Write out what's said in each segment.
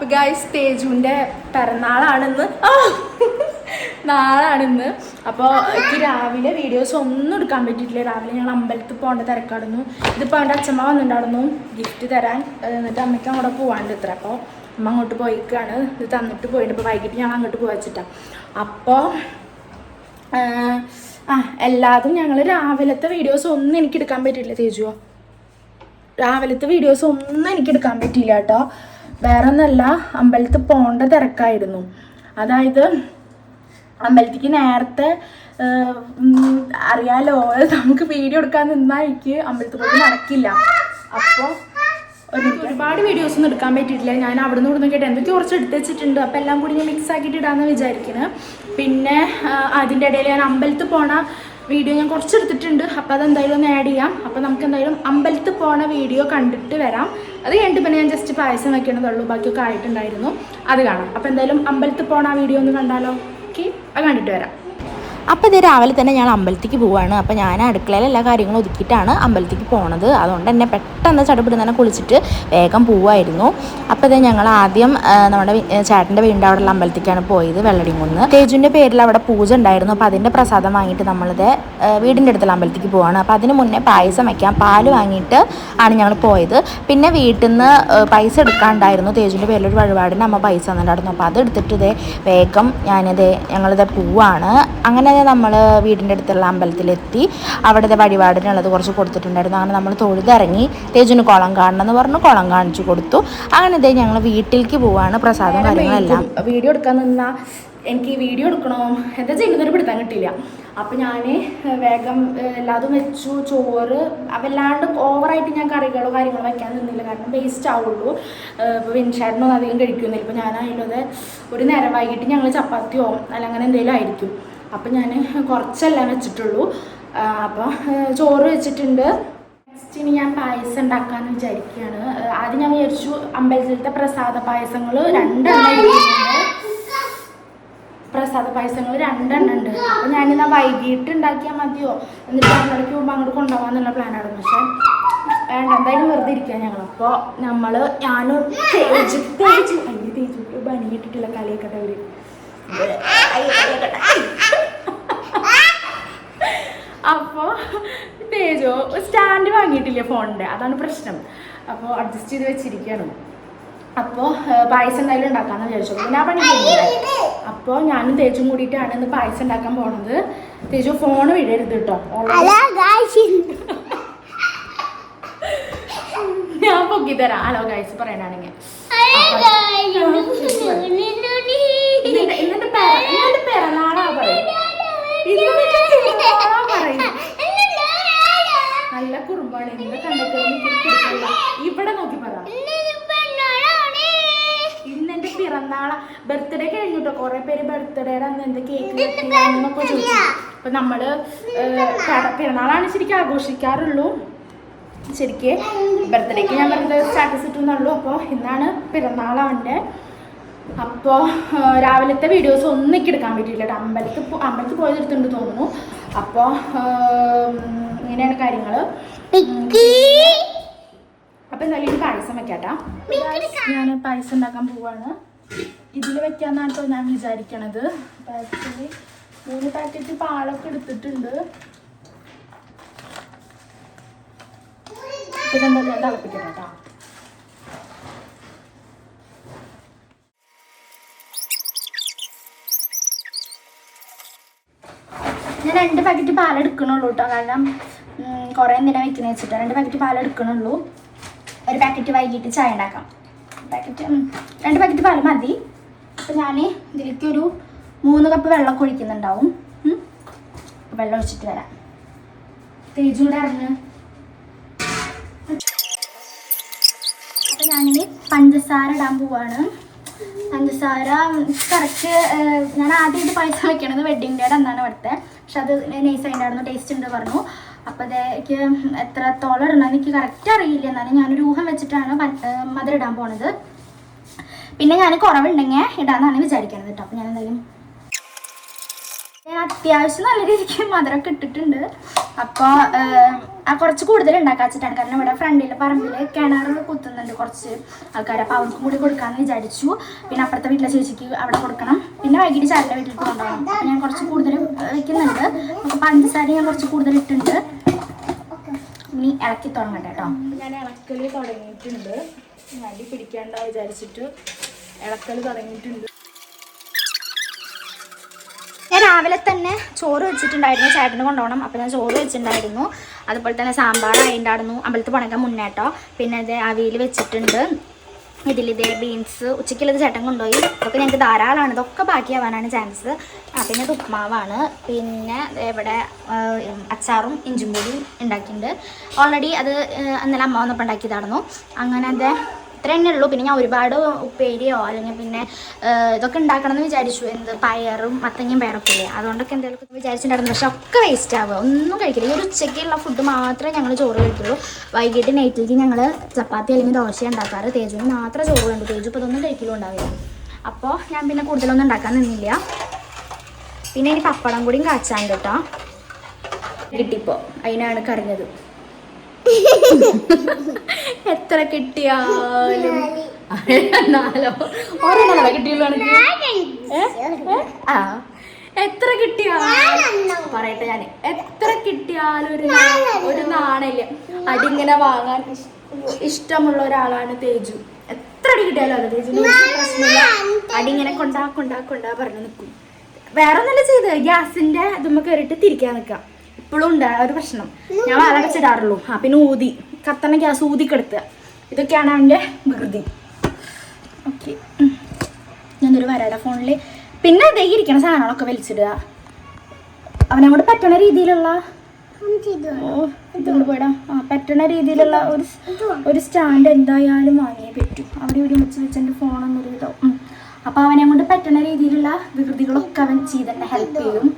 അപ്പൊ ഗായ്സ് തേജുവിന്റെ പിറന്നാളാണെന്ന്. നാളാണെന്ന്. അപ്പോൾ എനിക്ക് രാവിലെ വീഡിയോസ് ഒന്നും എടുക്കാൻ പറ്റിയിട്ടില്ല. രാവിലെ ഞങ്ങൾ അമ്പലത്തിൽ പോകേണ്ട തിരക്കാടുന്നു ഇതിപ്പോൾ അവന്റെ അച്ഛമ്മ വന്നിട്ടുണ്ടായിരുന്നു. ഗിഫ്റ്റ് തരാൻ. എന്നിട്ട് അമ്മയ്ക്ക് അങ്ങോട്ട് പോകാണ്ട് ഇത്ര. അപ്പോൾ അമ്മ അങ്ങോട്ട് പോയിക്കാണ്. ഇത് തന്നിട്ട് പോയിട്ട് ഇപ്പോൾ വൈകിട്ട് ഞങ്ങൾ അങ്ങോട്ട് പോവച്ചിട്ടാണ് വെച്ചിട്ടാണ് അപ്പോൾ ആ എല്ലാതും ഞങ്ങൾ രാവിലത്തെ വീഡിയോസ് ഒന്നും എനിക്ക് എടുക്കാൻ പറ്റിയില്ല തേജുവോ? രാവിലത്തെ വീഡിയോസ് ഒന്നും എനിക്ക് എടുക്കാൻ പറ്റിയില്ല കേട്ടോ. വേറെ ഒന്നല്ല അമ്പലത്തിൽ പോകേണ്ട തിരക്കായിരുന്നു. അതായത് അമ്പലത്തിക്ക് നേരത്തെ അറിയാലോ നമുക്ക് വീഡിയോ എടുക്കാൻ നിന്നാൽ എനിക്ക് അമ്പലത്തിൽ പോയി നടക്കില്ല. അപ്പോൾ ഒരുപാട് വീഡിയോസ് ഒന്നും എടുക്കാൻ പറ്റിയിട്ടില്ല. ഞാൻ അവിടെ നിന്ന് കേട്ട് എന്തൊക്കെ കുറച്ച് എടുത്ത് വെച്ചിട്ടുണ്ട്. അപ്പോൾ എല്ലാം കൂടി ഞാൻ മിക്സ് ആക്കിയിട്ട് ഇടാമെന്ന് വിചാരിക്കുന്നത് പിന്നെ അതിന്റെ ഇടയിൽ ഞാൻ അമ്പലത്തിൽ പോണ വീഡിയോ ഞാൻ കുറച്ച് എടുത്തിട്ടുണ്ട് അപ്പോൾ അതെന്തായാലും ഒന്ന് ആഡ് ചെയ്യാം. അപ്പോൾ നമുക്ക് എന്തായാലും അമ്പലത്തിൽ പോണ വീഡിയോ കണ്ടിട്ട് വരാം. അത് കഴിഞ്ഞിട്ട് പിന്നെ ഞാൻ ജസ്റ്റ് പായസം വെക്കണതുള്ളൂ ബാക്കിയൊക്കെ ആയിട്ടുണ്ടായിരുന്നു. അത് കാണാം. അപ്പോൾ എന്തായാലും അമ്പലത്തിൽ പോണ ആ വീഡിയോ ഒന്ന് കണ്ടാലോ? ഓക്കെ അത് കണ്ടിട്ട് വരാം. അപ്പോൾ ഇത് രാവിലെ തന്നെ ഞാൻ അമ്പലത്തേക്ക് പോവാണ്. അപ്പോൾ ഞാൻ അടുക്കളയിൽ എല്ലാ കാര്യങ്ങളും ഒതുക്കിയിട്ടാണ് അമ്പലത്തേക്ക് പോണത്. അതുകൊണ്ട് തന്നെ പെട്ടെന്ന് ചടപിടുന്ന തന്നെ കുളിച്ചിട്ട് വേഗം പോവായിരുന്നു. അപ്പോൾ ഇത് ഞങ്ങൾ ആദ്യം നമ്മുടെ ചേട്ടന്റെ വീടിന്റെ അവിടെയുള്ള അമ്പലത്തേക്കാണ് പോയത് വെള്ളടിങ്കുന്ന്. തേജുവിന്റെ പേരിൽ അവിടെ പൂജ ഉണ്ടായിരുന്നു. അപ്പോൾ അതിന്റെ പ്രസാദം വാങ്ങിയിട്ട് നമ്മളിത് വീടിന്റെ അടുത്തുള്ള അമ്പലത്തേക്ക് പോവാണ്. അപ്പോൾ അതിന് മുന്നേ പായസം വയ്ക്കാം പാൽ വാങ്ങിയിട്ട് ആണ് ഞങ്ങൾ പോയത്. പിന്നെ വീട്ടിൽ നിന്ന് പൈസ എടുക്കാണ്ടായിരുന്നു. തേജുവിന്റെ പേരിൽ ഒരു വഴിപാടിന് അമ്മ പൈസ തന്നിട്ടുണ്ടായിരുന്നു. അപ്പോൾ അത് എടുത്തിട്ട് ഇതേ വേഗം ഞാനിത് ഞങ്ങളിത് പോവാണ്. അങ്ങനെ നമ്മൾ വീടിന്റെ അടുത്തുള്ള അമ്പലത്തിലെത്തി. അവിടുത്തെ വഴിപാടിനുള്ളത് കുറച്ച് കൊടുത്തിട്ടുണ്ടായിരുന്നു. അങ്ങനെ നമ്മൾ തൊഴുതിറങ്ങി തേജുന് കുളം കാണണം എന്ന് പറഞ്ഞു കുളം കാണിച്ചു കൊടുത്തു. അങ്ങനെ ഇതേ ഞങ്ങൾ വീട്ടിലേക്ക് പോവാണ് പ്രസാദം കാര്യങ്ങളെല്ലാം വീഡിയോ എടുക്കാൻ നിന്നാ എനിക്ക് ഈ വീഡിയോ എടുക്കണോ? എന്താ ചെയ്യുന്നതൊരു പിടുത്താൻ കിട്ടിയില്ല. അപ്പം ഞാൻ വേഗം എല്ലാതും വെച്ചു. ചോറ് വല്ലാണ്ട് ഓവറായിട്ട് ഞാൻ കറികളോ കാര്യങ്ങളോ വയ്ക്കാൻ നിന്നില്ല. കാരണം വേസ്റ്റ് ആവുള്ളൂ. ഇപ്പോൾ വിൻഷാരനൊന്നും അധികം കഴിക്കുന്നില്ല. ഇപ്പോൾ ഞാനായാലും അത് ഒരു നേരം വൈകിട്ട് ഞങ്ങൾ ചപ്പാത്തിയോ അല്ല അങ്ങനെ എന്തെങ്കിലും ആയിരിക്കും. അപ്പം ഞാൻ കുറച്ചെല്ലാം വെച്ചിട്ടുള്ളൂ. അപ്പോൾ ചോറ് വെച്ചിട്ടുണ്ട്. നെക്സ്റ്റ് ഇനി ഞാൻ പായസം ഉണ്ടാക്കാമെന്ന് വിചാരിക്കുകയാണ്. ആദ്യം ഞാൻ വിചാരിച്ചു അമ്പലത്തിലത്തെ പ്രസാദ പായസങ്ങൾ രണ്ടെണ്ണം പ്രസാദ പായസങ്ങൾ രണ്ടെണ്ണം ഉണ്ട്. അപ്പോൾ ഞാനിന്ന് വൈകിട്ട് ഉണ്ടാക്കിയാൽ മതിയോ? എന്നിട്ട് അങ്ങോട്ടേക്ക് പോകുമ്പോൾ അങ്ങോട്ട് കൊണ്ടുപോകാമെന്നുള്ള പ്ലാനാണ് പക്ഷേ വേണ്ട എന്തായാലും വെറുതെ ഇരിക്കുക ഞങ്ങൾ അപ്പോൾ നമ്മൾ ഞാനും തേച്ച് തേജു അയ്യോ തേജു പണി കിട്ടിയിട്ടുള്ള കളിയൊക്കെ അവർ അപ്പോൾ തേജോ സ്റ്റാൻഡ് വാങ്ങിയിട്ടില്ല ഫോണിന്റെ അതാണ് പ്രശ്നം. അപ്പോൾ അഡ്ജസ്റ്റ് ചെയ്ത് വെച്ചിരിക്കുകയാണ് അപ്പോൾ പായസം എന്തായാലും ഉണ്ടാക്കാമെന്ന് വിചാരിച്ചു. പിന്നെ ആ പണി അപ്പോ അപ്പോൾ ഞാനും തേജും കൂടിയിട്ടാണ് ഇന്ന് പായസം ഉണ്ടാക്കാൻ പോണത്. തേജു ഫോൺ വിടരുത് കേട്ടോ ഞാൻ പൊക്കി തരാം. ഹലോ ഗായ്സ് പറയാനാണെങ്കിൽ പിറന്നാളാ പറയും നല്ല കുറുമ്പാണ്. ഇന്ന് കണ്ടിട്ട് ഇവിടെ നോക്കി പറ. ഇന്നെന്റെ പിറന്നാള. ബർത്ത്ഡേ കഴിഞ്ഞിട്ടോ? കുറെ പേര് ബർത്ത്ഡേയുടെ അന്ന് എന്റെ കേക്ക് കട്ടിയാന്നൊക്കെ ചോദിച്ചു. അപ്പൊ നമ്മൾ പിറന്നാളാണ് ശരിക്കും ആഘോഷിക്കാറുള്ളൂ. ശരിക്ക് ബർത്ത്ഡേക്ക് ഞാൻ വെറുതെ സ്റ്റാറ്റസ് ഇട്ടുന്നുള്ളൂ അപ്പോൾ ഇന്നാണ് പിറന്നാളാന്റെ അപ്പോൾ രാവിലത്തെ വീഡിയോസ് ഒന്നും എനിക്ക് എടുക്കാൻ പറ്റിയില്ല കേട്ടോ അമ്പലത്തിൽ അമ്പലത്തിൽ പോയതെടുത്തുണ്ട് തോന്നുന്നു. അപ്പോൾ ഇങ്ങനെയാണ് കാര്യങ്ങൾ അപ്പോൾ എന്തായാലും ഇനി പായസം വെക്കാട്ടാ. ഞാൻ പായസം ഉണ്ടാക്കാൻ പോവാണ്. ഇതിൽ വെക്കാന്നാണ് കേട്ടോ ഞാൻ വിചാരിക്കണത്. പായസത്തിൽ മൂന്ന് പാക്കറ്റ് പാളൊക്കെ എടുത്തിട്ടുണ്ട്. ഇതെന്താ ഞാൻ തിളപ്പിക്കണം കേട്ടോ ഞാൻ രണ്ട് പാക്കറ്റ് പാൽ എടുക്കണുള്ളൂ കേട്ടോ കാരണം കുറേ നേരം വെക്കുന്ന വെച്ചിട്ട് രണ്ട് പാക്കറ്റ് പാൽ എടുക്കണുള്ളൂ ഒരു പാക്കറ്റ് വൈകിട്ട് ചായ ഉണ്ടാക്കാം. പാക്കറ്റ് രണ്ട് പാക്കറ്റ് പാൽ മതി. അപ്പം ഞാൻ ഇതിലേക്ക് ഒരു മൂന്ന് കപ്പ് വെള്ളമൊക്കെ ഒഴിക്കുന്നുണ്ടാവും. വെള്ളം ഒഴിച്ചിട്ട് വരാം. തേജൂടെ അറിഞ്ഞ്? അപ്പം ഞാനിനി പഞ്ചസാര ഇടാൻ പോവാണ്. പഞ്ചസാര കറക്റ്റ് ഞാൻ ആദ്യമായിട്ട് പായസം വെക്കണത് വെഡിങ് ഡേയുടെ അന്നാണ് ഇവിടുത്തെ. പക്ഷെ അത് നൈസ് ആയിട്ടുണ്ടായിരുന്നു ടേസ്റ്റ് ഉണ്ട് പറഞ്ഞു. അപ്പോൾ അതേക്ക് എത്രത്തോളം ഇടണമെന്ന് എനിക്ക് കറക്റ്റ് അറിയില്ല. എന്നാലും ഞാനൊരു ഊഹം വെച്ചിട്ടാണ് മധുര മധുരം ഇടാൻ പോണത്. പിന്നെ ഞാൻ കുറവുണ്ടെങ്കിൽ ഇടാന്നാണ് വിചാരിക്കുന്നത് കേട്ടോ. അപ്പോൾ ഞാൻ എന്തായാലും ഞാൻ അത്യാവശ്യം നല്ല രീതിക്ക് മധുരമൊക്കെ ഇട്ടിട്ടുണ്ട്. അപ്പോൾ ആ കുറച്ച് കൂടുതൽ ഉണ്ടാക്കാച്ചിട്ടാണ്. കാരണം ഇവിടെ ഫ്രണ്ടിൽ പറമ്പിൽ കിണർ കുത്തുന്നുണ്ട് കുറച്ച് ആൾക്കാർ അപ്പോൾ അവർക്കും കൂടി കൊടുക്കാമെന്ന് വിചാരിച്ചു. പിന്നെ അപ്പുറത്തെ വീട്ടിലെ ചേച്ചിക്ക് അവിടെ കൊടുക്കണം. പിന്നെ വൈകിട്ട് ചാരിന്റെ വീട്ടിൽ കൊണ്ടുപോകണം. ഞാൻ കുറച്ച് കൂടുതൽ വെക്കുന്നുണ്ട്. അപ്പോൾ പഞ്ചസാര ഞാൻ കുറച്ച് കൂടുതൽ ഇട്ടിട്ടുണ്ട്. ഇനി ഇളക്കി തുടങ്ങട്ടെ കേട്ടോ. ഞാൻ ഇളക്കൽ തുടങ്ങിയിട്ടുണ്ട്. അടി പിടിക്കാണ്ട വിചാരിച്ചിട്ട് ഇളക്കൽ തുടങ്ങിയിട്ടുണ്ട് ഞാൻ രാവിലെ തന്നെ ചോറ് വെച്ചിട്ടുണ്ടായിരുന്നു. ചേട്ടന് കൊണ്ടുപോകണം. അപ്പോൾ ഞാൻ ചോറ് വെച്ചിട്ടുണ്ടായിരുന്നു. അതുപോലെ തന്നെ സാമ്പാർ അതിന്റെ അമ്പലത്തിൽ പണക്കാൻ മുന്നേട്ടോ പിന്നെ അത് അവിയിൽ വെച്ചിട്ടുണ്ട്. ഇതിലിതേ ബീൻസ് ഉച്ചയ്ക്കുള്ളത് ചേട്ടൻ കൊണ്ടുപോയി. ഇതൊക്കെ ഞങ്ങൾക്ക് ധാരാളമാണ് ഇതൊക്കെ ബാക്കിയാവാനാണ് ചാൻസ് പിന്നെ ഇത് ഉപ്മാവാണ്. പിന്നെ ഇവിടെ അച്ചാറും ഇഞ്ചും പൊടി ഉണ്ടാക്കിയിട്ടുണ്ട്. ഓൾറെഡി അത് ഇന്നലെ അമ്മ വന്നപ്പോൾ ഉണ്ടാക്കിയതായിരുന്നു. അങ്ങനെ അത് ഇത്ര ഉള്ളൂ പിന്നെ ഞാൻ ഒരുപാട് ഉപ്പേരിയോ അല്ലെങ്കിൽ പിന്നെ ഇതൊക്കെ ഉണ്ടാക്കണം എന്ന് വിചാരിച്ചു. എന്ത് പയറും മത്തങ്ങയും പയറൊക്കെ അതുകൊണ്ടൊക്കെ എന്തെങ്കിലും വിചാരിച്ചിട്ടുണ്ടായിരുന്നു. പക്ഷെ ഒക്കെ വേസ്റ്റ് ആവുക. ഒന്നും കഴിക്കില്ല. ഈ ഒരു ഉച്ചയ്ക്കുള്ള ഫുഡ് മാത്രമേ ഞങ്ങൾ ചോറ് കഴിക്കുള്ളൂ. വൈകിട്ട് നൈറ്റിലേക്ക് ഞങ്ങൾ ചപ്പാത്തി അല്ലെങ്കിൽ ദോശ ഉണ്ടാക്കാറ്. തേജുവിന് മാത്രമേ ചോറ് വേണ്ടു. തേജു ഇപ്പോൾ ഇതൊന്നും കഴിക്കലും ഉണ്ടാവില്ല. അപ്പോൾ ഞാൻ പിന്നെ കൂടുതലൊന്നും ഉണ്ടാക്കാൻ നിന്നില്ല. പിന്നെ ഇനി പപ്പടം കൂടിയും കാച്ചാണ്ട് കേട്ടോ. കിട്ടിപ്പോ. അതിനാണ് കറിഞ്ഞത്. എത്ര കിട്ടിയാലും. നാലോ. കിട്ടിയുള്ളൂ? ആ. എത്ര കിട്ടിയാലും. പറയട്ടെ ഞാൻ എത്ര കിട്ടിയാലും ഒരു ഒരു നാണയില്ല അടിങ്ങനെ വാങ്ങാൻ ഇഷ്ടമുള്ള ഒരാളാണ് തേജു. എത്ര അടി കിട്ടിയാലും അത് തേജു പ്രശ്നമില്ല. അടിങ്ങനെ കൊണ്ടാ കൊണ്ടാ കൊണ്ടാ പറഞ്ഞു നിൽക്കും വേറെ ഒന്നല്ല ചെയ്ത് ഗ്യാസിന്റെ ഇതുമ്മ കയറിയിട്ട് തിരിക്കാൻ നിൽക്കാം ഇപ്പോഴും ഉണ്ട് ഒരു പ്രശ്നം. ഞാൻ വരടച്ചിടാറുള്ളൂ ആ പിന്നെ ഊതി. കത്തണ ഗ്യാസ് ഊതിക്കെടുത്തുക ഇതൊക്കെയാണ് അവന്റെ വികൃതി ഓക്കെ. ഞാനൊരു വരാട ഫോണിൽ പിന്നെ അതേ ഇരിക്കണ സാധനങ്ങളൊക്കെ വലിച്ചിടുക. അവനങ്ങോട്ട് പറ്റണ രീതിയിലുള്ള ഓ ഇതുകൊണ്ട് പോയിടാ. ആ പറ്റണ രീതിയിലുള്ള ഒരു ഒരു സ്റ്റാൻഡ് എന്തായാലും വാങ്ങിയേ പറ്റൂ. അവിടെ ഒരു വെച്ച് വെച്ച് എന്റെ ഫോണൊന്നും ഇതാവും. അപ്പോൾ അവനെ കൊണ്ട് പറ്റണ രീതിയിലുള്ള വികൃതികളൊക്കെ അവൻ ചെയ്തെന്നെ ഹെൽപ്പ് ചെയ്യും.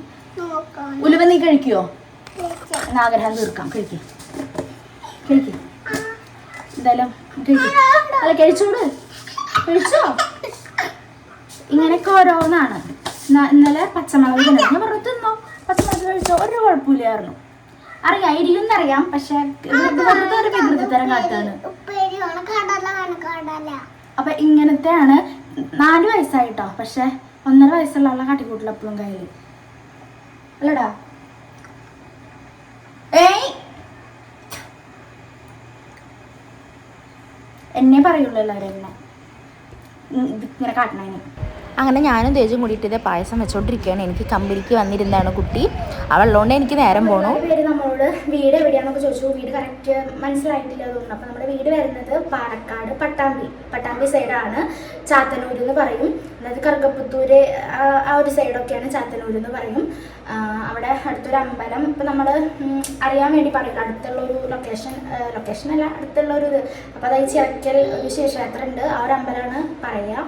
ഉലുവ നീ കഴിക്കുവോ? എന്നാ ആഗ്രഹം തീർക്കാം. കഴിക്ക്. കഴിക്ക്. എന്തായാലും കഴിക്കും. അല്ല കഴിച്ചോണ്ട് കഴിച്ചോ? ഇങ്ങനെയൊക്കെ ഓരോന്നാണ്. ഇന്ന- ഇന്നലെ പച്ചമുളക് തിന്നു. ഞാൻ പറഞ്ഞു തിന്നോ? പച്ചമുളക് കഴിച്ചോ? ഒരു കുഴപ്പമില്ലായിരുന്നു. അറിയാം എരിയുന്നറിയാം പക്ഷെ വെറുതെ ഒരു കാട്ടാണ്. അപ്പൊ ഇങ്ങനത്തെയാണ് നാല് വയസ്സായിട്ടോ? പക്ഷെ ഒന്നര വയസ്സുള്ള ആളെ കാട്ടിക്കൂട്ടില്ല എപ്പോഴും കയ്യിൽ അല്ലടാ എന്നെ പറയുള്ളൂ എല്ലാവരും ഇങ്ങനെ കാട്ടണേന് അങ്ങനെ ഞാനും തേജും കൂടിയിട്ട് ഇതേ പായസം വെച്ചോണ്ടിരിക്കുകയാണ്. എനിക്ക് കമ്പനിക്ക് വന്നിരുന്നതാണ് കുട്ടി. അവളുള്ളതുകൊണ്ട് എനിക്ക് നേരം പോണു. പേര് നമ്മളോട് വീട് എവിടെയാണെന്നൊക്കെ ചോദിച്ചു. വീട് കറക്റ്റ് മനസ്സിലായിട്ടില്ല തോന്നുന്നു അപ്പോൾ നമ്മുടെ വീട് വരുന്നത് പാലക്കാട് പട്ടാമ്പി. പട്ടാമ്പി സൈഡാണ് ചാത്തനൂർ എന്ന് പറയും. അതായത് കറുകപ്പുത്തൂര് ആ ഒരു സൈഡൊക്കെയാണ് ചാത്തനൂർ എന്ന് പറയും. അവിടെ അടുത്തൊരു അമ്പലം. ഇപ്പം നമ്മൾ അറിയാൻ വേണ്ടി പറയില്ല അടുത്തുള്ള ഒരു ലൊക്കേഷൻ ലൊക്കേഷൻ അല്ല അടുത്തുള്ള ഒരു ഇത്. അപ്പോൾ അതായത് ചിറക്കൽ ഒരു ശിവക്ഷേത്രം ഉണ്ട്. ആ ഒരു അമ്പലമാണ് പറയുക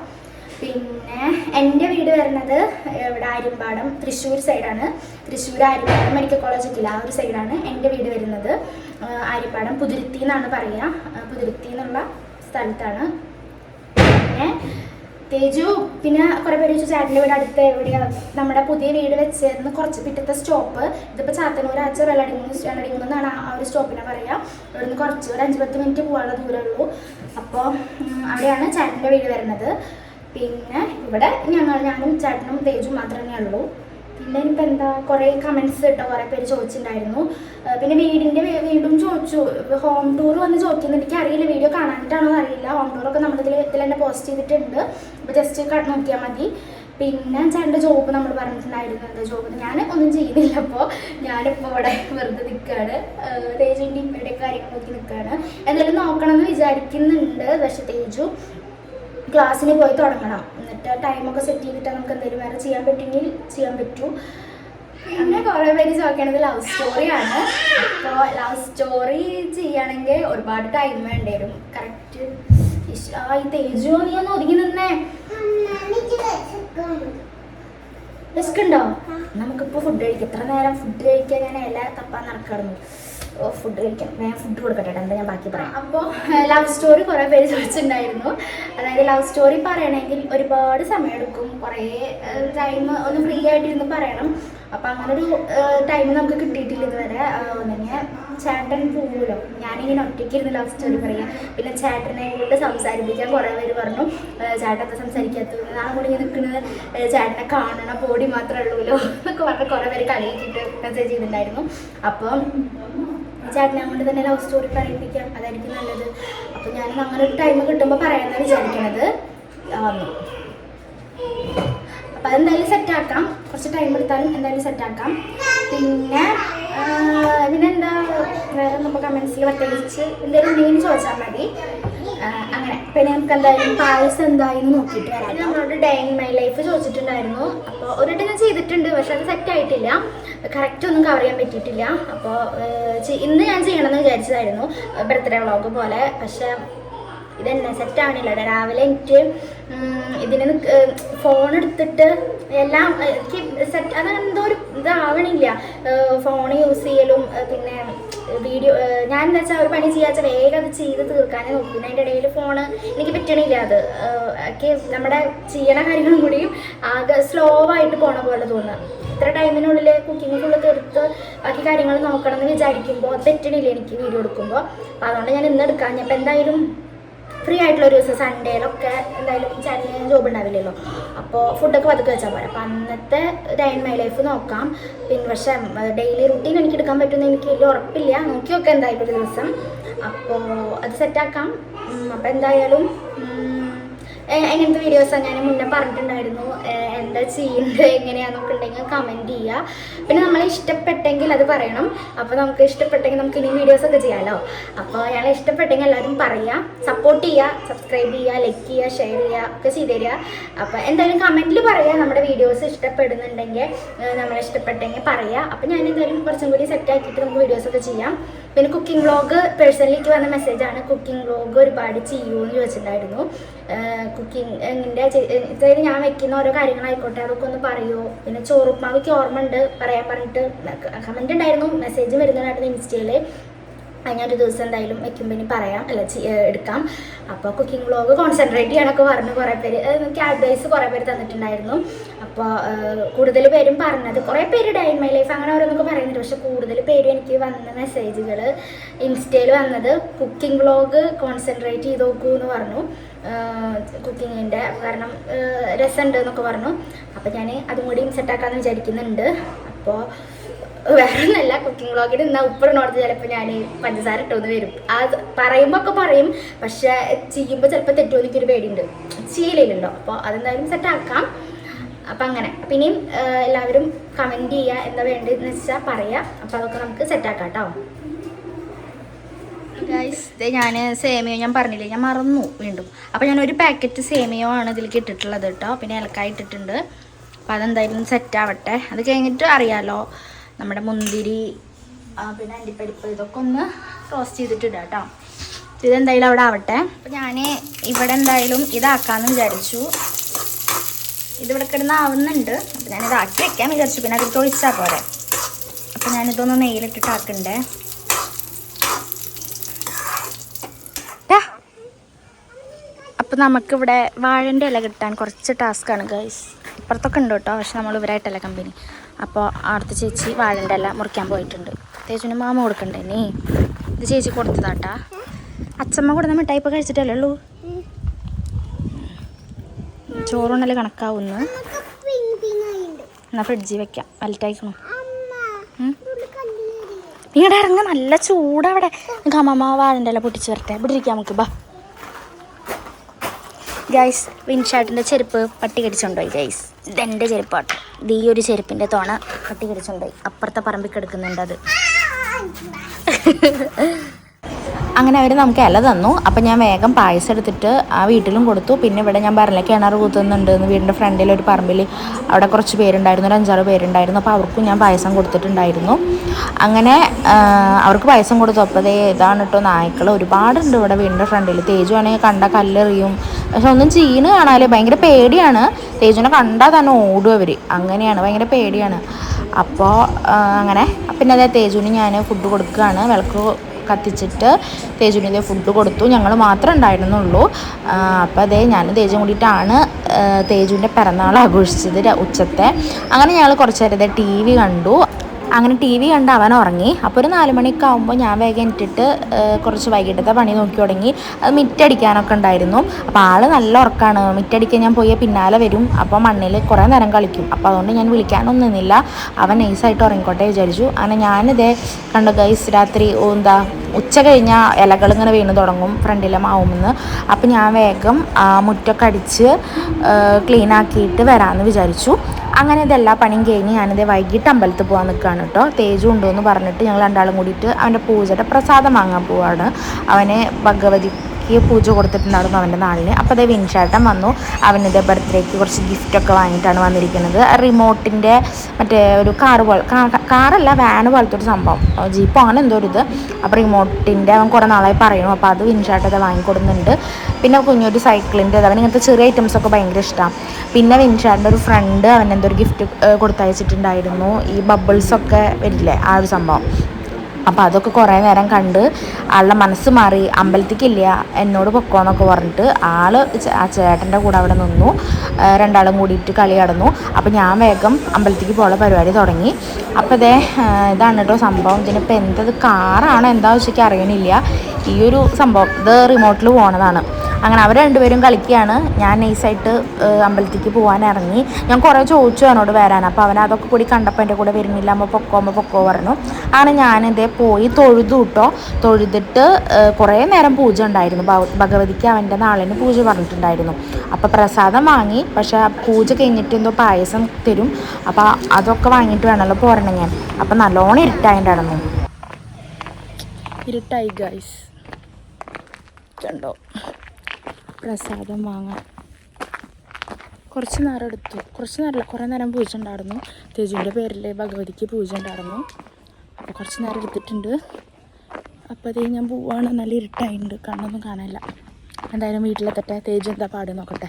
പിന്നെ എന്റെ വീട് വരുന്നത് ഇവിടെ ആര്യമ്പാടം തൃശ്ശൂർ സൈഡാണ്. തൃശ്ശൂർ ആര്യമ്പാടം മെഡിക്കൽ കോളേജ് ഇല്ല ആ ഒരു സൈഡാണ് എന്റെ വീട് വരുന്നത്. ആര്യമ്പാടം പുതിരുത്തി എന്നാണ് പറയുക. പുതിരുത്തി എന്നുള്ള സ്ഥലത്താണ്. പിന്നെ തേജു പിന്നെ കുറേ പേര് ചോദിച്ചു ചേട്ടന്റെ വീട് അടുത്ത് എവിടെയാണ് നമ്മുടെ പുതിയ വീട് വെച്ചിരുന്ന് കുറച്ച് പിറ്റത്തെ സ്റ്റോപ്പ്. ഇതിപ്പോൾ ചാത്തന്നൂർ ആച്ച വെള്ളടിങ്ങുന്ന വെള്ളടിങ്ങുന്ന് എന്നാണ് ആ ഒരു സ്റ്റോപ്പിനെ പറയുക. നിന്ന് കുറച്ച് ഒരു അഞ്ച് പത്ത് മിനിറ്റ് പോകാനുള്ള ദൂരമുള്ളൂ അപ്പോൾ അവിടെയാണ് ചേട്ടന്റെ വീട് വരുന്നത്. പിന്നെ ഇവിടെ ഞങ്ങൾ ഞാനും ചേട്ടനും തേജും മാത്രമേ ഉള്ളൂ. പിന്നെ ഇനിയിപ്പോൾ എന്താ കുറേ കമൻസ് കേട്ടോ കുറേ പേര് ചോദിച്ചിട്ടുണ്ടായിരുന്നു. പിന്നെ വീടിന്റെ വീടും ചോദിച്ചു. ഹോം ടൂർ വന്ന് ചോദിക്കുന്നത് എനിക്ക് അറിയില്ല വീഡിയോ കാണാനിട്ടാണോ അറിയില്ല. ഹോം ടൂറൊക്കെ നമ്മളിതിൽ ഇതിൽ തന്നെ പോസ്റ്റ് ചെയ്തിട്ടുണ്ട്. അപ്പോൾ ജസ്റ്റ് കട്ട് നോക്കിയാൽ മതി. പിന്നെ ചേട്ടന്റെ ജോബ് നമ്മൾ പറഞ്ഞിട്ടുണ്ടായിരുന്നു. എന്താ ജോബ് ഞാൻ ഒന്നും ചെയ്യുന്നില്ല അപ്പോൾ ഞാനിപ്പോൾ ഇവിടെ വെറുതെ നിൽക്കുകയാണ് തേജുവിന്റെ ഇമ്മയുടെ കാര്യങ്ങൾ നോക്കി നിൽക്കുകയാണ് എന്തായാലും നോക്കണം എന്ന് വിചാരിക്കുന്നുണ്ട്. പക്ഷെ തേജു ക്ലാസ്സിന് പോയി തുടങ്ങണം. എന്നിട്ട് ടൈമൊക്കെ സെറ്റ് ചെയ്തിട്ട് നമുക്ക് എന്തെങ്കിലും വേറെ ചെയ്യാൻ പറ്റുമെങ്കിൽ ചെയ്യാൻ പറ്റൂ. അങ്ങനെ കുറേ പേര് ചോദിക്കണത് ലവ് സ്റ്റോറിയാണ് അപ്പോൾ ലവ് സ്റ്റോറി ചെയ്യുകയാണെങ്കിൽ ഒരുപാട് ടൈം വേണ്ടിവരും കറക്റ്റ് ഈ തേജോ നീ ഒന്ന് ഒതുങ്ങി നിന്നേ. റിസ്ക് ഉണ്ടോ? നമുക്കിപ്പോൾ ഫുഡ് കഴിക്കാം. എത്ര നേരം ഫുഡ് കഴിക്കാൻ ഞാൻ എല്ലാ തപ്പാൻ നടക്കാറുണ്ട് ഫുഡ് കഴിക്കാം ഞാൻ ഫുഡ് കൊടുക്കട്ടെ എന്താ ഞാൻ ബാക്കി പറയാം. അപ്പോൾ ലവ് സ്റ്റോറി കുറേ പേര് ചോദിച്ചിട്ടുണ്ടായിരുന്നു. അതായത് ലവ് സ്റ്റോറി പറയണമെങ്കിൽ ഒരുപാട് സമയമെടുക്കും. കുറേ ടൈം ഒന്ന് ഫ്രീ ആയിട്ടിരുന്ന് പറയണം. അപ്പം അങ്ങനൊരു ടൈം നമുക്ക് കിട്ടിയിട്ടില്ല ഇതുവരെ. ഒന്നെങ്കിൽ ചേട്ടൻ പോകുമല്ലോ ഞാനിങ്ങനെ ഒറ്റയ്ക്ക് ഇരുന്ന് ലവ് സ്റ്റോറി പറയാം. പിന്നെ ചേട്ടനെ കൂടെ സംസാരിപ്പിക്കാൻ കുറേ പേര് പറഞ്ഞു. ചേട്ടനൊക്കെ സംസാരിക്കാത്തത്? നാളെ കൂടി ഇങ്ങനെ നിൽക്കുന്നത് ചേട്ടനെ കാണണം ബോഡി മാത്രമേ ഉള്ളൂല്ലോ എന്നൊക്കെ പറഞ്ഞ് കുറേ പേര് കളിയിട്ടിട്ട് മെസ്സേജ് ചെയ്തിട്ടുണ്ടായിരുന്നു. അപ്പം ചേട്ടനെ കൊണ്ട് തന്നെ ലവ് സ്റ്റോറി പറയിപ്പിക്കാം. അതായിരിക്കും നല്ലത്. അപ്പം ഞാൻ അങ്ങനെ ഒരു ടൈം കിട്ടുമ്പോൾ പറയാമെന്നാണ് വിചാരിക്കണത്. വന്നു. അപ്പം അതെന്തായാലും സെറ്റാക്കാം കുറച്ച് ടൈം എടുത്താലും എന്തായാലും സെറ്റാക്കാം പിന്നെ പിന്നെന്താ? വേറെ നമ്മൾ കമൻസിൽ പ്രത്യേകിച്ച് എന്തെങ്കിലും നെയിം ചോദിച്ചാൽ മതി. അങ്ങനെ. പിന്നെ നമുക്ക് എന്തായാലും പായസം എന്തായാലും നോക്കിയിട്ട് വരാം നമ്മളോട് ഡേ ഇൻ മൈ ലൈഫ് ചോദിച്ചിട്ടുണ്ടായിരുന്നു. അപ്പോൾ ഒരിട്ട് ഞാൻ ചെയ്തിട്ടുണ്ട് പക്ഷെ അത് സെറ്റ് ആയിട്ടില്ല. കറക്റ്റ് ഒന്നും കവർ ചെയ്യാൻ പറ്റിയിട്ടില്ല. അപ്പോൾ ഇന്ന് ഞാൻ ചെയ്യണമെന്ന് വിചാരിച്ചതായിരുന്നു ബർത്ത്ഡേ വ്ളോഗ് പോലെ. പക്ഷേ ഇതെന്നെ? സെറ്റ് ആവണില്ല രാവിലെ എനിക്ക് ഇതിനെ ഫോൺ എടുത്തിട്ട് എല്ലാം എനിക്ക് സെറ്റ് അതെന്തോ ഒരു ഇതാവണില്ല. ഫോൺ യൂസ് ചെയ്യലും പിന്നെ വീഡിയോ ഞാൻ എന്താ വെച്ചാൽ ഒരു പണി ചെയ്യാച്ച വേഗം അത് ചെയ്ത് തീർക്കാനേ നോക്കും. അതിന്റെ ഇടയിൽ ഫോണ് എനിക്ക് പറ്റണില്ല അത്. ഒക്കെ നമ്മുടെ ചെയ്യണ കാര്യങ്ങളും കൂടിയും ആകെ സ്ലോ ആയിട്ട് പോണ പോലെ തോന്നുക ഇത്ര ടൈമിനുള്ളിൽ കുക്കിംഗ് ഫുള്ള് തീർത്ത് ബാക്കി കാര്യങ്ങൾ നോക്കണം എന്ന് വിചാരിക്കുമ്പോൾ അത് പറ്റണില്ല എനിക്ക് വീഡിയോ എടുക്കുമ്പോൾ അപ്പോൾ അതുകൊണ്ട് ഞാൻ ഇന്ന് എടുക്കാം. ഞാൻ എന്തായാലും ഫ്രീ ആയിട്ടുള്ള ഒരു ദിവസം സൺഡേയിലൊക്കെ എന്തായാലും ഈ ചാനലിൽ ജോബ് ഉണ്ടാവില്ലല്ലോ അപ്പോൾ ഫുഡൊക്കെ പതുക്കെ വെച്ചാൽ പോരാ. അപ്പോൾ അന്നത്തെ ഡൈൻ മൈ ലൈഫ് നോക്കാം. പിന്നെ പക്ഷേ ഡെയിലി റുട്ടീൻ എനിക്ക് എടുക്കാൻ പറ്റുമെന്ന് എനിക്ക് വലിയ ഉറപ്പില്ല. നോക്കി നോക്കാം എന്തായാലും ഒരു ദിവസം. അപ്പോൾ അത് സെറ്റാക്കാം അപ്പോൾ എന്തായാലും എങ്ങനത്തെ വീഡിയോസാണ് ഞാൻ മുന്നേ പറഞ്ഞിട്ടുണ്ടായിരുന്നു. എന്താ ചെയ്യുന്നത് എങ്ങനെയാണെന്നൊക്കെ ഉണ്ടെങ്കിൽ കമന്റ് ചെയ്യുക. പിന്നെ നമ്മളെ ഇഷ്ടപ്പെട്ടെങ്കിൽ അത് പറയണം. അപ്പോൾ നമുക്ക് ഇഷ്ടപ്പെട്ടെങ്കിൽ നമുക്ക് ഇനി വീഡിയോസൊക്കെ ചെയ്യാമല്ലോ അപ്പോൾ ഞങ്ങളെ ഇഷ്ടപ്പെട്ടെങ്കിൽ എല്ലാവരും പറയുക. സപ്പോർട്ട് ചെയ്യുക സബ്സ്ക്രൈബ് ചെയ്യുക ലൈക്ക് ചെയ്യുക ഷെയർ ചെയ്യുക ഒക്കെ ചെയ്ത് തരിക. അപ്പോൾ എന്തായാലും കമന്റിൽ പറയുക നമ്മുടെ വീഡിയോസ് ഇഷ്ടപ്പെടുന്നുണ്ടെങ്കിൽ നമ്മളെ ഇഷ്ടപ്പെട്ടെങ്കിൽ പറയുക അപ്പോൾ ഞാൻ എന്തായാലും കുറച്ചും കൂടി സെറ്റ് ആക്കിയിട്ട് നമുക്ക് വീഡിയോസൊക്കെ ചെയ്യാം. പിന്നെ കുക്കിംഗ് വ്ളോഗ് പേഴ്സണലിക്ക് വന്ന മെസ്സേജാണ് കുക്കിംഗ് വ്ളോഗ് ഒരുപാട് ചെയ്യൂ എന്ന് ചോദിച്ചിട്ടുണ്ടായിരുന്നു എങ്ങനെ അതായത് ഞാൻ വെക്കുന്ന ഓരോ കാര്യങ്ങളായിക്കോട്ടെ അതൊക്കെ ഒന്ന് പറയുമോ പിന്നെ ചോറുപ്മാവിക്ക് ഓർമ്മ ഉണ്ട് പറയാൻ പറഞ്ഞിട്ട് കമന്റ് ഉണ്ടായിരുന്നു മെസ്സേജ് വരുന്നതായിരുന്നു ഇൻസ്റ്റയിൽ ഞാനൊരു ദിവസം എന്തായാലും വെക്കുമ്പോൾ ഇനി പറയാം അല്ല എടുക്കാം. അപ്പോൾ കുക്കിംഗ് വ്ളോഗ് കോൺസെൻട്രേറ്റ് ചെയ്യാനൊക്കെ പറഞ്ഞ് കുറേ പേര് എനിക്ക് അഡ്വൈസ് കുറേ പേര് തന്നിട്ടുണ്ടായിരുന്നു. അപ്പോൾ കൂടുതൽ പേരും പറഞ്ഞത് കുറേ പേര് ഡൈൻ മൈ ലൈഫ് അങ്ങനെ ഓരോന്നൊക്കെ പറയുന്നുണ്ട്. പക്ഷെ കൂടുതൽ പേരും എനിക്ക് വന്ന മെസ്സേജുകൾ ഇൻസ്റ്റയിൽ വന്നത് കുക്കിംഗ് വ്ളോഗ് കോൺസെൻട്രേറ്റ് ചെയ്ത് നോക്കൂ എന്ന് പറഞ്ഞു. കുക്കിങ്ങിന്റെ കാരണം രസമുണ്ട് എന്നൊക്കെ പറഞ്ഞു. അപ്പോൾ ഞാൻ അതും കൂടി സെറ്റാക്കാമെന്ന് വിചാരിക്കുന്നുണ്ട്. അപ്പോൾ വേറെ ഒന്നല്ല കുക്കിംഗ് വ്ളോഗിൽ നിന്ന് ഉപ്പിടുന്നോടത്ത് ചിലപ്പോൾ ഞാൻ പഞ്ചസാര ഇട്ടോന്ന് വരും. അത് പറയുമ്പോൾ ഒക്കെ പറയും പക്ഷെ ചെയ്യുമ്പോൾ ചിലപ്പോൾ തെറ്റുമോ എനിക്കൊരു പേടിയുണ്ട്. ശീലയിലുണ്ടോ? അപ്പോൾ അതെന്തായാലും സെറ്റാക്കാം അപ്പം അങ്ങനെ. പിന്നെയും എല്ലാവരും കമന്റ് ചെയ്യുക എന്താ വേണ്ടതെന്ന് വെച്ചാൽ പറയാം. അപ്പോൾ അതൊക്കെ നമുക്ക് സെറ്റാക്കാം കേട്ടോ ഗൈസ് ഞാൻ സേമിയോ ഞാൻ പറഞ്ഞില്ലേ ഞാൻ മറന്നു വീണ്ടും. അപ്പോൾ ഞാൻ ഒരു പാക്കറ്റ് സേമിയോ ആണ് ഇതിലേക്ക് ഇട്ടിട്ടുള്ളത് കേട്ടോ പിന്നെ ഇലക്കായി ഇട്ടിട്ടുണ്ട്. അപ്പോൾ അതെന്തായാലും സെറ്റ് ആവട്ടെ. അത് കഴിഞ്ഞിട്ട് അറിയാലോ. നമ്മുടെ മുന്തിരി പിന്നെ അണ്ടിപ്പരിപ്പ് ഇതൊക്കെ ഒന്ന് റോസ്റ്റ് ചെയ്തിട്ടിടാം കേട്ടോ ഇതെന്തായാലും അവിടെ ആവട്ടെ. അപ്പം ഞാൻ ഇവിടെ എന്തായാലും ഇതാക്കാമെന്ന് വിചാരിച്ചു. ഇതിവിടെ കിടന്ന് ആവുന്നുണ്ട്. അപ്പോൾ ഞാനിത് ആക്കി വെക്കാൻ വിചാരിച്ചു. പിന്നെ അതിൽ ഒഴിച്ചാൽ പോരെ. അപ്പം ഞാനിതൊന്ന് നെയ്യിലിട്ടിട്ട് ആക്കണ്ടേ. ടാ. അപ്പോൾ നമുക്കിവിടെ വാഴന്റെ ഇല കിട്ടാൻ കുറച്ച് ടാസ്ക്കാണ് ഗൈസ് ഇപ്പുറത്തൊക്കെ ഉണ്ട് കേട്ടോ പക്ഷെ നമ്മൾ ഇവരായിട്ടല്ല കമ്പനി അപ്പോൾ അവിടുത്തെ ചേച്ചി വാഴന്റെ ഇല മുറിക്കാൻ പോയിട്ടുണ്ട്. തേച്ചിന് മാമ കൊടുക്കണ്ടേ നീ ഇത് ചേച്ചി കൊടുത്തതാട്ടാ. അച്ചമ്മ കൊടുത്ത മിഠായി ഇപ്പോൾ കഴിച്ചിട്ടല്ലേ ഉള്ളൂ? ചോറുണ്ടല്ലേ കണക്കാവുന്നു. എന്നാൽ ഫ്രിഡ്ജിൽ വെക്കാം. മെൽറ്റായിക്കണം നീടെ ഇറങ്ങ. നല്ല ചൂടവിടെ. നമുക്ക് അമ്മമ്മ വാഴന്റെ ഇല പൊട്ടിച്ച് വരട്ടെ. ഇവിടെ ഇരിക്കാം നമുക്ക്. ബാ. ഗൈസ് വിൻഷാട്ടിന്റെ ചെരുപ്പ് പട്ടി കടിച്ചുകൊണ്ടുപോയി ഗൈസ് ഇതെന്റെ ചെരുപ്പാട്ടോ. ഈ ഒരു ചെരുപ്പിന്റെ തോണ പട്ടി അപ്പുറത്തെ പറമ്പിൽ കിടക്കുന്നുണ്ട് അത്. അങ്ങനെ അവർ നമുക്ക് ഇല തന്നു. അപ്പം ഞാൻ വേഗം പായസം എടുത്തിട്ട് ആ വീട്ടിലും കൊടുത്തു. പിന്നെ ഇവിടെ ഞാൻ പറഞ്ഞില്ല കിണർ കൂത്തുന്നുണ്ട് വീടിന്റെ ഫ്രണ്ടിൽ ഒരു പറമ്പിൽ അവിടെ കുറച്ച് പേരുണ്ടായിരുന്നു ഒരു അഞ്ചാറ് പേരുണ്ടായിരുന്നു. അപ്പോൾ അവർക്കും ഞാൻ പായസം കൊടുത്തിട്ടുണ്ടായിരുന്നു. അങ്ങനെ അവർക്ക് പായസം കൊടുത്തു. അപ്പോൾ ഇതാണ് കേട്ടോ നായ്ക്കൾ ഒരുപാടുണ്ട് ഇവിടെ വീടിന്റെ ഫ്രണ്ടിൽ. തേജു ആണെങ്കിൽ കണ്ട കല്ലെറിയും. പക്ഷെ ഒന്നും ചെയ്യുന്നു കാണാൽ ഭയങ്കര പേടിയാണ്. തേജുവിനെ കണ്ടാൽ തന്നെ ഓടും അവർ അങ്ങനെയാണ്. ഭയങ്കര പേടിയാണ്. അപ്പോൾ അങ്ങനെ. പിന്നെ അതേ തേജുവിന് ഞാൻ ഫുഡ് കൊടുക്കുകയാണ് വിളക്ക് കത്തിച്ചിട്ട് തേജുവിന് ഫുഡ് കൊടുത്തു. ഞങ്ങൾ മാത്രമേ ഉണ്ടായിരുന്നുള്ളൂ. അപ്പോൾ അതേ ഞാൻ തേജും കൂടിയിട്ടാണ് തേജുവിന്റെ പിറന്നാൾ ആഘോഷിച്ചത് ഉച്ചത്തെ. അങ്ങനെ ഞങ്ങൾ കുറച്ച് നേരത്തെ ടി വി കണ്ടു. അങ്ങനെ ടി വി കണ്ട് അവൻ ഉറങ്ങി. അപ്പോൾ ഒരു നാല് മണിയൊക്കെ ആകുമ്പോൾ ഞാൻ വേഗം ഇട്ടിട്ട് കുറച്ച് വൈകിട്ടത്തെ പണി നോക്കി തുടങ്ങി. അത് മിറ്റടിക്കാനൊക്കെ ഉണ്ടായിരുന്നു. അപ്പോൾ ആൾ നല്ല ഉറക്കമാണ് മിറ്റടിക്കാൻ ഞാൻ പോയ പിന്നാലെ വരും. അപ്പോൾ മണ്ണിൽ കുറേ നേരം കളിക്കും. അപ്പോൾ അതുകൊണ്ട് ഞാൻ വിളിക്കാനൊന്നും നിന്നില്ല. അവൻ നൈസായിട്ട് ഉറങ്ങിക്കോട്ടെ വിചാരിച്ചു. അങ്ങനെ ഞാനിതേ കണ്ട് ഗൈസ് രാത്രി എന്താ ഉച്ച കഴിഞ്ഞാൽ ഇലകൾ ഇങ്ങനെ വീണ് തുടങ്ങും ഫ്രണ്ടിലെ മാവുമെന്ന്. അപ്പോൾ ഞാൻ വേഗം മുറ്റൊക്കെ അടിച്ച് ക്ലീൻ ആക്കിയിട്ട് വരാമെന്ന് വിചാരിച്ചു. അങ്ങനെ ഇതെല്ലാ പണിയും കഴിഞ്ഞ് ഞാനിത് വൈകിട്ട് അമ്പലത്തിൽ പോകാൻ നിൽക്കുകയാണ് കേട്ടോ. തേജു ഉണ്ടോ എന്ന് പറഞ്ഞിട്ട് ഞങ്ങൾ രണ്ടാളും കൂടിയിട്ട് അവന്റെ പൂജയുടെ പ്രസാദം വാങ്ങാൻ പോവാണ്. അവന് ഭഗവതിക്ക് പൂജ കൊടുത്തിട്ടുണ്ടായിരുന്നു അവന്റെ നാളിന്. അപ്പോൾ അതേ വിൻചേട്ടൻ വന്നു. അവന്റെ ബർത്ത്ഡേക്ക് കുറച്ച് ഗിഫ്റ്റൊക്കെ വാങ്ങിയിട്ടാണ് വന്നിരിക്കുന്നത്. റിമോട്ടിന്റെ മറ്റേ ഒരു കാർ പോലെ കാറല്ല വാൻ പോലത്തെ ഒരു സംഭവം. ജീപ്പോ അങ്ങനെ എന്തോ ഒരു ഇത്. അപ്പോൾ റിമോട്ടിന്റെ അവൻ കുറേ നാളായി പറയുന്നു. അപ്പോൾ അത് വിൻഷേട്ടത് വാങ്ങിക്കൊടുക്കുന്നുണ്ട്. പിന്നെ കുഞ്ഞൊരു സൈക്കിളിന്റെ അവൻ ഇങ്ങനത്തെ ചെറിയ ഐറ്റംസ് ഒക്കെ ഭയങ്കര ഇഷ്ടമാണ് പിന്നെ വിൻഷാന്റെ ഒരു ഫ്രണ്ട് അവൻ എന്തോ ഒരു ഗിഫ്റ്റ് കൊടുത്തയച്ചിട്ടുണ്ടായിരുന്നു. ഈ ബബിൾസൊക്കെ വരില്ലേ? ആ ഒരു സംഭവം. അപ്പോൾ അതൊക്കെ കുറേ നേരം കണ്ട് ആളുടെ മനസ്സ് മാറി അമ്പലത്തിക്കില്ല എന്നോട് പൊക്കോന്നൊക്കെ പറഞ്ഞിട്ട് ആൾ ആ ചേട്ടന്റെ കൂടെ അവിടെ നിന്നു. രണ്ടാളും കൂടിയിട്ട് കളി കടന്നു അപ്പോൾ ഞാൻ വേഗം അമ്പലത്തിക്ക് പോകാനുള്ള പരിപാടി തുടങ്ങി. അപ്പോൾ ഇതേ ഇതാണ് കേട്ടോ സംഭവം. ഇതിനിപ്പോൾ എന്തത് കാറാണോ എന്താ വെച്ചാൽ അറിയണില്ല. ഈ ഒരു സംഭവം ഇത് റിമോട്ടിൽ പോണതാണ്. അങ്ങനെ അവർ രണ്ടുപേരും കളിക്കുകയാണ്. ഞാൻ നൈസായിട്ട് അമ്പലത്തിലേക്ക് പോകാൻ ഇറങ്ങി. ഞാൻ കുറേ ചോദിച്ചു അവനോട് വരാൻ. അപ്പോൾ അവൻ അതൊക്കെ കൂടി കണ്ടപ്പോൾ എന്റെ കൂടെ വരുന്നില്ല. അമ്മ പൊക്കോ അമ്മ പൊക്കോ പറഞ്ഞു. അങ്ങനെ ഞാനിതേ പോയി തൊഴുതു കേട്ടോ തൊഴുതിട്ട് കുറേ നേരം പൂജ ഉണ്ടായിരുന്നു. ഭഗവതിക്ക് അവന്റെ നാളിന് പൂജ പറഞ്ഞിട്ടുണ്ടായിരുന്നു. അപ്പോൾ പ്രസാദം വാങ്ങി. പക്ഷേ പൂജ കഴിഞ്ഞിട്ട് എന്തോ പായസം തരും. അപ്പോൾ അതൊക്കെ വാങ്ങിയിട്ട് വേണമല്ലോ പോരണം ഞാൻ. അപ്പോൾ നല്ലോണം ഇരുട്ടായിട്ടുണ്ടായിരുന്നു ഇരുട്ടായി ഗൈസ് കണ്ടോ? പ്രസാദം വാങ്ങാൻ. കുറച്ച് നേരം എടുത്തു. കുറച്ച് നേരമല്ല കുറേ നേരം പൂജ ഉണ്ടായിരുന്നു. തേജുവിന്റെ പേരിൽ ഭഗവതിക്ക് പൂജ ഉണ്ടായിരുന്നു. അപ്പോൾ കുറച്ച് നേരം എടുത്തിട്ടുണ്ട്. അപ്പോൾ അതേ ഞാൻ പോവാണ്. നല്ല ഇരുട്ടായിട്ടുണ്ട്. കണ്ണൊന്നും കാണാനില്ല. എന്തായാലും വീട്ടിലെത്തട്ടെ. തേജു എന്താ പാട് നോക്കട്ടെ.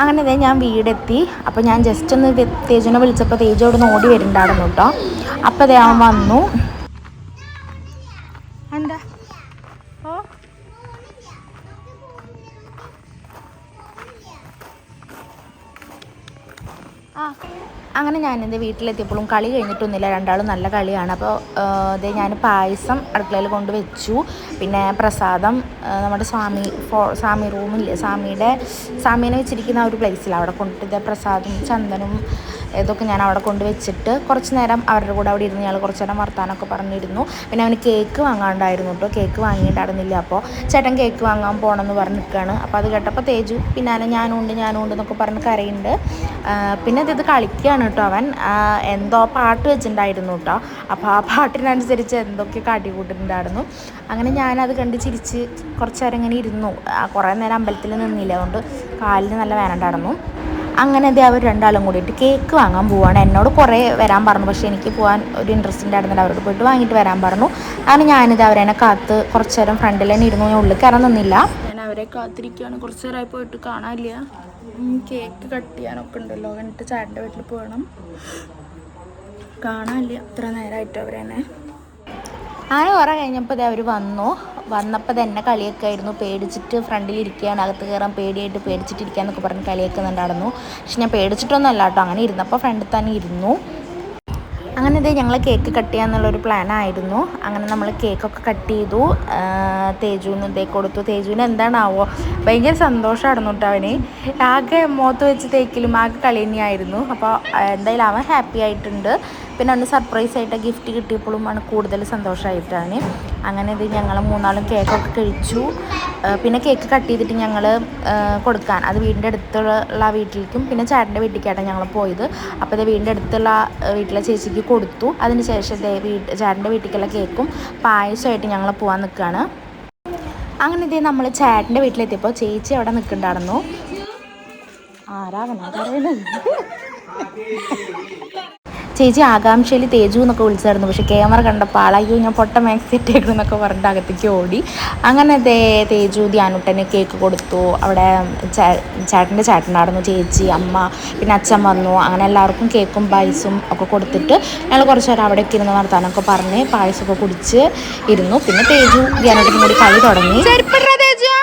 അങ്ങനെ ഇതേ ഞാൻ വീടെത്തി. അപ്പോൾ ഞാൻ ജസ്റ്റ് ഒന്ന് തേജുനെ വിളിച്ചപ്പോൾ തേജു അവിടെ നിന്ന് ഓടി വരുന്നുണ്ടായിരുന്നു കേട്ടോ. അപ്പോൾ അതേ അവൻ വന്നു. ഞാനെന്റെ വീട്ടിലെത്തിയപ്പോഴും കളി കഴിഞ്ഞിട്ടൊന്നുമില്ല. രണ്ടാളും നല്ല കളിയാണ്. അപ്പോൾ ഇത് ഞാൻ പായസം അടുക്കളയിൽ കൊണ്ട് വെച്ചു. പിന്നെ പ്രസാദം നമ്മുടെ സ്വാമി ഫോ സ്വാമി റൂമില്ലേ സ്വാമിയുടെ സ്വാമീനെ വെച്ചിരിക്കുന്ന ഒരു പ്ലേസിൽ അവിടെ കൊണ്ടിട്ട് പ്രസാദും ചന്ദനും ഇതൊക്കെ ഞാൻ അവിടെ കൊണ്ട് വെച്ചിട്ട് കുറച്ച് നേരം അവരുടെ കൂടെ അവിടെ ഇരുന്ന് ഞങ്ങൾ കുറച്ച് നേരം വർത്താനമൊക്കെ പറഞ്ഞിരുന്നു. പിന്നെ അവന് കേക്ക് വാങ്ങാണ്ടായിരുന്നു കേട്ടോ കേക്ക് വാങ്ങിയിട്ടുണ്ടായിരുന്നില്ല. അപ്പോൾ ചേട്ടൻ കേക്ക് വാങ്ങാൻ പോകണമെന്ന് പറഞ്ഞ് നിൽക്കുകയാണ് അപ്പോൾ അത് കേട്ടപ്പോൾ തേജു പിന്നാലെ ഞാനും ഉണ്ട് ഞാനും ഉണ്ട് എന്നൊക്കെ പറഞ്ഞ് കരയുണ്ട്. പിന്നെ ഇത് കളിക്കുകയാണ് കേട്ടോ അവൻ. എന്തോ പാട്ട് വെച്ചിട്ടുണ്ടായിരുന്നു കേട്ടോ അപ്പോൾ ആ പാട്ടിനനുസരിച്ച് എന്തൊക്കെ കാട്ടിക്കൂട്ടിട്ടുണ്ടായിരുന്നു അങ്ങനെ ഞാനത് കണ്ട് ചിരിച്ച് കുറച്ച് നേരം ഇങ്ങനെ ഇരുന്നു. കുറേ നേരം അമ്പലത്തിൽ നിന്നില്ല. അതുകൊണ്ട് കാലിന് നല്ല വേനണ്ടായിരുന്നു അങ്ങനെ അതേ അവർ രണ്ടാളും കൂടിയിട്ട് കേക്ക് വാങ്ങാൻ പോവാണ്. എന്നോട് കുറേ വരാൻ പറഞ്ഞു. പക്ഷേ എനിക്ക് പോകാൻ ഒരു ഇൻട്രസ്റ്റ് ഉണ്ടായിരുന്നില്ല അവരോട് പോയിട്ട് വാങ്ങിയിട്ട് വരാൻ പറഞ്ഞു. അങ്ങനെ ഞാനിത് അവരെന്നെ കാത്ത് കുറച്ച് നേരം ഫ്രണ്ടിൽ തന്നെ ഇരുന്നു. ഞാൻ ഉള്ളിൽ കയറാൻ നിന്നില്ല. ഞാൻ അവരെ കാത്തിരിക്കുകയാണ് കുറച്ച് നേരമായി പോയിട്ട് കാണാനില്ല. കേക്ക് കട്ട് ചെയ്യാനൊക്കെ ഉണ്ടല്ലോ. എന്നിട്ട് ചേട്ടന്റെ വീട്ടിൽ പോകണം. കാണാനില്ല. ഇത്ര നേരമായിട്ട് അവരെന്നെ അങ്ങനെ കുറേ കഴിഞ്ഞപ്പോൾ ഇതേ അവർ വന്നു. വന്നപ്പോൾ തന്നെ കളിയൊക്കെ ആയിരുന്നു. പേടിച്ചിട്ട് ഫ്രണ്ടിൽ ഇരിക്കുകയാണ്. അകത്ത് കയറാൻ പേടിയായിട്ട് പേടിച്ചിട്ടിരിക്കുക എന്നൊക്കെ പറഞ്ഞ് കളിയൊക്കെ നടന്നു. പക്ഷെ ഞാൻ പേടിച്ചിട്ടൊന്നും അല്ല കേട്ടോ. അങ്ങനെ ഇരുന്നപ്പോൾ ഫ്രണ്ടിൽ തന്നെ ഇരുന്നു. അങ്ങനെ ഇത് ഞങ്ങൾ കേക്ക് കട്ട് ചെയ്യാന്നുള്ളൊരു പ്ലാൻ ആയിരുന്നു. അങ്ങനെ നമ്മൾ കേക്കൊക്കെ കട്ട് ചെയ്തു. തേജുവിന് ഇതേ കൊടുത്തു. തേജുവിന് എന്താണാവോ? ഭയങ്കര സന്തോഷമായിരുന്നു കേട്ടോ അവന്. ആകെ മുഖത്ത് വെച്ച് തേക്കിലും ആകെ തന്നെയായിരുന്നു അപ്പോൾ എന്തായാലും അവൻ ഹാപ്പി ആയിട്ടുണ്ട്. പിന്നെ അന്ന് സർപ്രൈസ് ആയിട്ട് ഗിഫ്റ്റ് കിട്ടിയപ്പോഴും ആണ് കൂടുതൽ സന്തോഷമായിട്ടാണ് അങ്ങനെ ഇത് ഞങ്ങൾ മൂന്നാളും കേക്കൊക്കെ കഴിച്ചു. പിന്നെ കേക്ക് കട്ട് ചെയ്തിട്ട് ഞങ്ങൾ കൊടുക്കാൻ. അത് വീടിന്റെ അടുത്തുള്ള വീട്ടിലേക്കും പിന്നെ ചേട്ടന്റെ വീട്ടിലേക്കാണ് ഞങ്ങൾ പോയത്. അപ്പോൾ ഇത് വീടിന്റെ അടുത്തുള്ള വീട്ടിലെ ചേച്ചിക്ക് കൊടുത്തു. അതിന് ശേഷം വീട്ട് ചേട്ടന്റെ വീട്ടിലേക്കുള്ള കേക്കും പായസമായിട്ട് ഞങ്ങൾ പോകാൻ നിൽക്കുകയാണ് അങ്ങനെ ഇതേ നമ്മൾ ചേട്ടന്റെ വീട്ടിലെത്തിയപ്പോൾ ചേച്ചി അവിടെ നിൽക്കുന്നുണ്ടായിരുന്നു ആരാ ചേച്ചി ആകാംക്ഷയിൽ തേജു എന്നൊക്കെ വിളിച്ചായിരുന്നു. പക്ഷേ ക്യാമറ കണ്ടപ്പോൾ ആളായി ഞാൻ പൊട്ട മാക്സി ഇട്ടേക്കണം എന്നൊക്കെ പറഞ്ഞിട്ട് അകത്തേക്ക് ഓടി. അങ്ങനെ ദേ തേജു ധ്യാനുട്ടന് കേക്ക് കൊടുത്തു. അവിടെ ചേട്ടന്റെ ചേട്ടനായിരുന്നു ചേച്ചി അമ്മ പിന്നെ അച്ഛൻ വന്നു. അങ്ങനെ എല്ലാവർക്കും കേക്കും പായസും ഒക്കെ കൊടുത്തിട്ട് ഞങ്ങൾ കുറച്ച് നേരം അവിടേക്ക് ഇരുന്ന് വർത്താനൊക്കെ പറഞ്ഞ് പായസമൊക്കെ കുടിച്ച് ഇരുന്നു. പിന്നെ തേജു ധ്യാനുട്ടനും കൂടി കളി തുടങ്ങി. ചെരുപ്പിടറാ തേജു.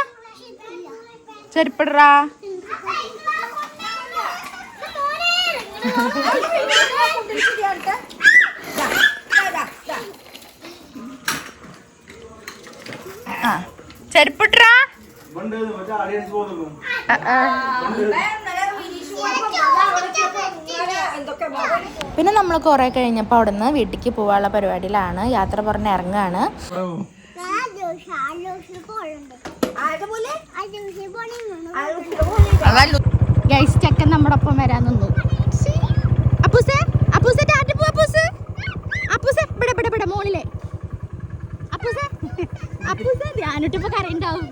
ചെരുപ്പിട്രാ പിന്നെ നമ്മൾ കുറെ കഴിഞ്ഞപ്പോൾ അവിടെ നിന്ന് വീട്ടിലേക്ക് പോവാനുള്ള പരിപാടിയിലാണ്. യാത്ര പറഞ്ഞ് ഇറങ്ങാണ്. ഗൈസ് ചക്കൻ നമ്മുടെ ഒപ്പം വരാൻ നിന്നു അപ്പൂസേ അപ്പൂസേ ടാറ്റ പോ അപ്പൂസ് അപ്പൂസേ ഇവിടെ ഇവിടെ ഇവിടെ മോളിലെ അപ്പൂസേ ധ്യാനിട്ടിപ്പോ കരയുണ്ടാവും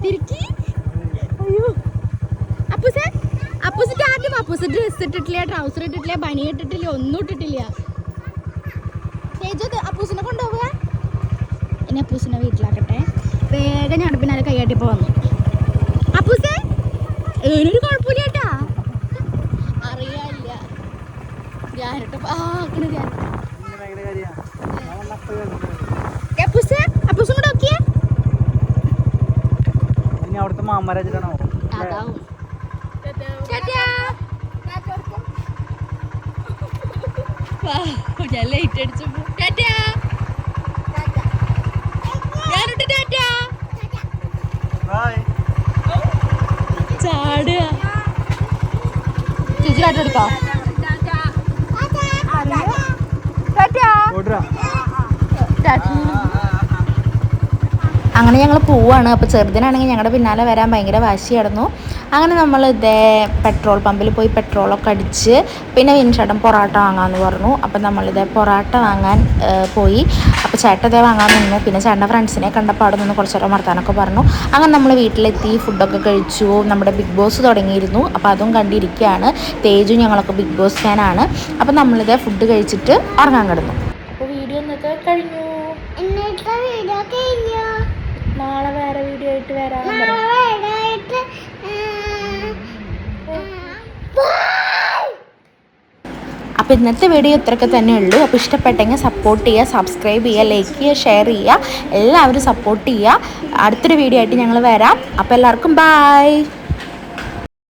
തിരിക്കി? അയ്യോ. അപ്പൂസേ അപ്പൂസ് ടാറ്റ പോ അപ്പൂസ് ഡ്രസ് ഇട്ടിട്ടില്ല ട്രൗസർ ഇട്ടിട്ടില്ല ബണി ഇട്ടിട്ടില്ല ഒന്നും ഇട്ടിട്ടില്ല. ഇത് അപ്പൂസിനെ കൊണ്ടുപോവുക ഇനി അപ്പൂസിനെ വീട്ടിലാക്കട്ടെ. വേഗം ഞാൻ പിന്നാലെ കൈയാട്ടിപ്പോ വന്നു അപ്പൂസേ ഒരു കുഴപ്പമില്ല കേട്ടാ. അറിയാല്ല ഞാനിട്ട് ആക്കണ ഞാൻ അപ്പൂസേ അപ്പൂസും കൂടെ നോക്കിയേ ഇനി അവിടുത്തെ മാമരാജിട്ടാണോ അതാവും ടാറ്റാ. വാ, ഞാൻ ലൈറ്റ് ടാറ്റാ. ടാറ്റാ. ചാടുക ചേച്ചി ടാറ്റ എടുത്തോ ടാറ്റാ ഓടുറാ അങ്ങനെ ഞങ്ങൾ പോവാണ്. അപ്പോൾ ചെറുതിനാണെങ്കിൽ ഞങ്ങളുടെ പിന്നാലെ വരാൻ ഭയങ്കര വാശിയായിരുന്നു. അങ്ങനെ നമ്മൾ ഇതേ പെട്രോൾ പമ്പിൽ പോയി പെട്രോളൊക്കെ അടിച്ച് പിന്നെ വിൻചേട്ടൻ പൊറാട്ട വാങ്ങാമെന്ന് പറഞ്ഞു. അപ്പോൾ നമ്മളിതേ പൊറാട്ട വാങ്ങാൻ പോയി. അപ്പോൾ ചേട്ടൻ ഇതേ വാങ്ങാൻ നിന്നു. പിന്നെ ചേട്ടന്റെ ഫ്രണ്ട്സിനെ കണ്ടപ്പോൾ അവിടെ നിന്ന് കുറച്ച് നേരം വർത്താനൊക്കെ പറഞ്ഞു. അങ്ങനെ നമ്മൾ വീട്ടിലെത്തി ഫുഡൊക്കെ കഴിച്ചു. നമ്മുടെ ബിഗ് ബോസ് തുടങ്ങിയിരുന്നു. അപ്പോൾ അതും കണ്ടിരിക്കുകയാണ് തേജു ഞങ്ങളൊക്കെ ബിഗ് ബോസ് ഫാനാണ്. അപ്പോൾ നമ്മളിതേ ഫുഡ് കഴിച്ചിട്ട് ഉറങ്ങാൻ കിടന്നു അപ്പോൾ വീഡിയോ ഇന്നത്തെ കഴിഞ്ഞു ഇന്നത്തെ വീഡിയോ കഴിഞ്ഞു നാളെ വേറെ വരാൻ അപ്പോൾ ഇന്നത്തെ വീഡിയോ ഇത്രയൊക്കെ തന്നെ ഉള്ളൂ. അപ്പോൾ ഇഷ്ടപ്പെട്ടെങ്കിൽ സപ്പോർട്ട് ചെയ്യുക സബ്സ്ക്രൈബ് ചെയ്യുക ലൈക്ക് ചെയ്യുക ഷെയർ ചെയ്യുക. എല്ലാവരും സപ്പോർട്ട് ചെയ്യുക. അടുത്തൊരു വീഡിയോ ആയിട്ട് ഞങ്ങൾ വരാം. അപ്പോൾ എല്ലാവർക്കും ബായ്